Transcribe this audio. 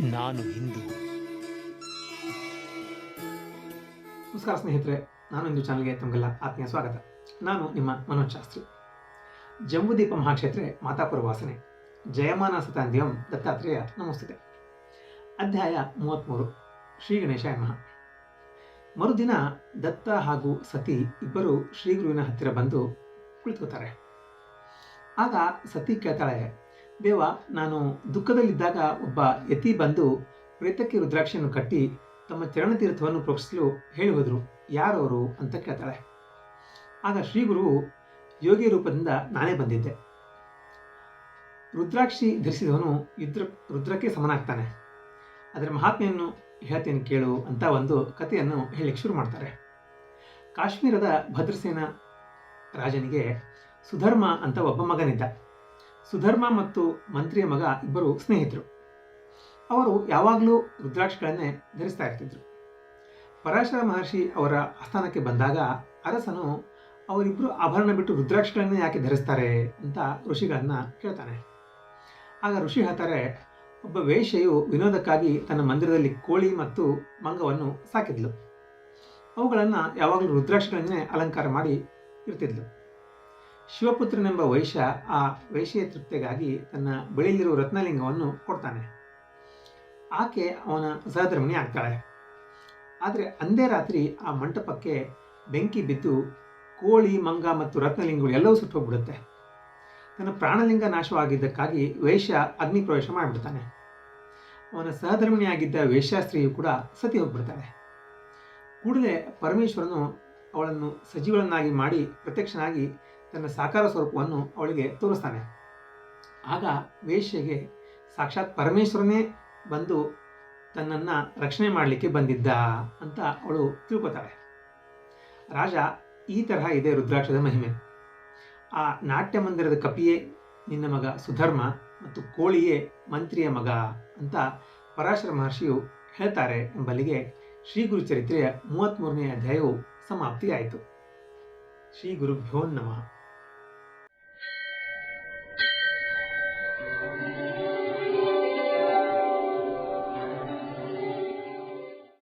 ನಾನು ಹಿಂದೂ. ನಮಸ್ಕಾರ ಸ್ನೇಹಿತರೆ ನಾನು ಇಂದು ಚಾನಲ್ಗೆ ತಮಗೆಲ್ಲ ಆತ್ಮೀಯ ಸ್ವಾಗತ. ನಾನು ನಿಮ್ಮ ಮನೋಜ್ ಶಾಸ್ತ್ರಿ. ಜಂಬುದೀಪ ಮಹಾಕ್ಷೇತ್ರೆ ಮಾತಾಪುರ ವಾಸನೆ. ಜಯಮಾನ ಸತಾಂದ್ಯಂ ದತ್ತಾತ್ರೇಯ ನಮಸ್ತೆ ಅಧ್ಯಾಯ ಮೂವತ್ತ್ಮೂರು ಶ್ರೀ ಗಣೇಶ ನಮಃ. ಮರುದಿನ ದತ್ತ ಹಾಗೂ ಸತಿ ಇಬ್ಬರು ಶ್ರೀಗುರುವಿನ ಹತ್ತಿರ ಬಂದು ಕುಳಿತುಕೋತಾರೆ ಆಗ ಸತಿ ಕೇಳ್ತಾಳೆ ದೇವ ನಾನು ದುಃಖದಲ್ಲಿದ್ದಾಗ ಒಬ್ಬ ಯತಿ ಬಂದು ಪ್ರೇತಕ್ಕೆ ರುದ್ರಾಕ್ಷಿಯನ್ನು ಕಟ್ಟಿ ತಮ್ಮ ಚರಣತೀರ್ಥವನ್ನು ಪ್ರೋಕ್ಷಿಸಲು ಹೇಳಿ ಹೋದರು ಯಾರವರು ಅಂತ ಕೇಳ್ತಾಳೆ. ಆಗ ಶ್ರೀಗುರು ಯೋಗಿ ರೂಪದಿಂದ ನಾನೇ ಬಂದಿದ್ದೆ. ರುದ್ರಾಕ್ಷಿ ಧರಿಸಿದವನು ಯುದ್ರ, ರುದ್ರಕ್ಕೆ ಸಮನಾಗ್ತಾನೆ. ಅದರ ಮಹಾತ್ಮೆಯನ್ನು ಹೇಳ್ತೇನೆ ಕೇಳು ಅಂತ ಒಂದು ಕಥೆಯನ್ನು ಹೇಳಕ್ಕೆ ಶುರು ಮಾಡ್ತಾರೆ. ಕಾಶ್ಮೀರದ ಭದ್ರಸೇನ ರಾಜನಿಗೆ ಸುಧರ್ಮ ಅಂತ ಒಬ್ಬ ಮಗನಿದ್ದ. ಸುಧರ್ಮ ಮತ್ತು ಮಂತ್ರಿಯ ಮಗ ಇಬ್ಬರು ಸ್ನೇಹಿತರು. ಅವರು ಯಾವಾಗಲೂ ರುದ್ರಾಕ್ಷಗಳನ್ನೇ ಧರಿಸ್ತಾ ಇರ್ತಿದ್ರು. ಪರಾಶರ ಮಹರ್ಷಿ ಅವರ ಆಸ್ಥಾನಕ್ಕೆ ಬಂದಾಗ ಅರಸನು ಅವರಿಬ್ಬರು ಆಭರಣ ಬಿಟ್ಟು ರುದ್ರಾಕ್ಷಗಳನ್ನೇ ಯಾಕೆ ಧರಿಸ್ತಾರೆ ಅಂತ ಋಷಿಗಳನ್ನು ಕೇಳ್ತಾನೆ. ಆಗ ಋಷಿ ಹೇಳ್ತಾರೆ, ಒಬ್ಬ ವೇಶ್ಯೆಯು ವಿನೋದಕ್ಕಾಗಿ ತನ್ನ ಮಂದಿರದಲ್ಲಿ ಕೋಳಿ ಮತ್ತು ಮಂಗವನ್ನು ಸಾಕಿದ್ಲು. ಅವುಗಳನ್ನು ಯಾವಾಗಲೂ ರುದ್ರಾಕ್ಷಗಳನ್ನೇ ಅಲಂಕಾರ ಮಾಡಿ ಇರ್ತಿದ್ಲು. ಶಿವಪುತ್ರನೆಂಬ ವೈಶ್ಯ ಆ ವೈಶ್ಯ ತೃಪ್ತಿಗಾಗಿ ತನ್ನ ಬಳಿಯಲ್ಲಿರುವ ರತ್ನಲಿಂಗವನ್ನು ಕೊಡ್ತಾನೆ. ಆಕೆ ಅವನ ಸಹಧರ್ಮಿಣಿ ಆಗ್ತಾಳೆ. ಆದರೆ ಅಂದೇ ರಾತ್ರಿ ಆ ಮಂಟಪಕ್ಕೆ ಬೆಂಕಿ ಬಿದ್ದು ಕೋಳಿ, ಮಂಗ ಮತ್ತು ರತ್ನಲಿಂಗಗಳು ಎಲ್ಲವೂ ಸುಟ್ಟು ಹೋಗ್ಬಿಡುತ್ತೆ ತನ್ನ ಪ್ರಾಣಲಿಂಗ ನಾಶವಾಗಿದ್ದಕ್ಕಾಗಿ ವೇಶ್ಯ ಅಗ್ನಿ ಪ್ರವೇಶ ಮಾಡಿಬಿಡ್ತಾನೆ. ಅವನ ಸಹಧರ್ಮಿಣಿಯಾಗಿದ್ದ ವೇಶ್ಯಾಸ್ತ್ರೀಯು ಕೂಡ ಸತಿ ಹೋಗ್ಬಿಡ್ತಾಳೆ. ಕೂಡಲೇ ಪರಮೇಶ್ವರನು ಅವಳನ್ನು ಸಜೀವಳನ್ನಾಗಿ ಮಾಡಿ ಪ್ರತ್ಯಕ್ಷನಾಗಿ ತನ್ನ ಸಾಕಾರ ಸ್ವರೂಪವನ್ನು ಅವಳಿಗೆ ತೋರಿಸ್ತಾನೆ. ಆಗ ವೇಶ್ಯೆಗೆ ಸಾಕ್ಷಾತ್ ಪರಮೇಶ್ವರನೇ ಬಂದು ತನ್ನನ್ನು ರಕ್ಷಣೆ ಮಾಡಲಿಕ್ಕೆ ಬಂದಿದ್ದ ಅಂತ ಅವಳು ತಿಳ್ಕೊತಾಳೆ ರಾಜ ಈ ತರಹ ಇದೆ ರುದ್ರಾಕ್ಷದ ಮಹಿಮೆ. ಆ ನಾಟ್ಯ ಮಂದಿರದ ಕಪಿಯೇ ನಿನ್ನ ಮಗ ಸುಧರ್ಮ ಮತ್ತು ಕೋಳಿಯೇ ಮಂತ್ರಿಯ ಮಗ ಅಂತ ಪರಾಶರ ಮಹರ್ಷಿಯು ಹೇಳ್ತಾರೆ ಎಂಬಲ್ಲಿಗೆ ಶ್ರೀ ಗುರು ಚರಿತ್ರೆಯ ಮೂವತ್ತ್ಮೂರನೇ ಅಧ್ಯಾಯವು ಸಮಾಪ್ತಿಯಾಯಿತು. ಶ್ರೀ ಗುರುಭ್ಯೋ ನಮಃ.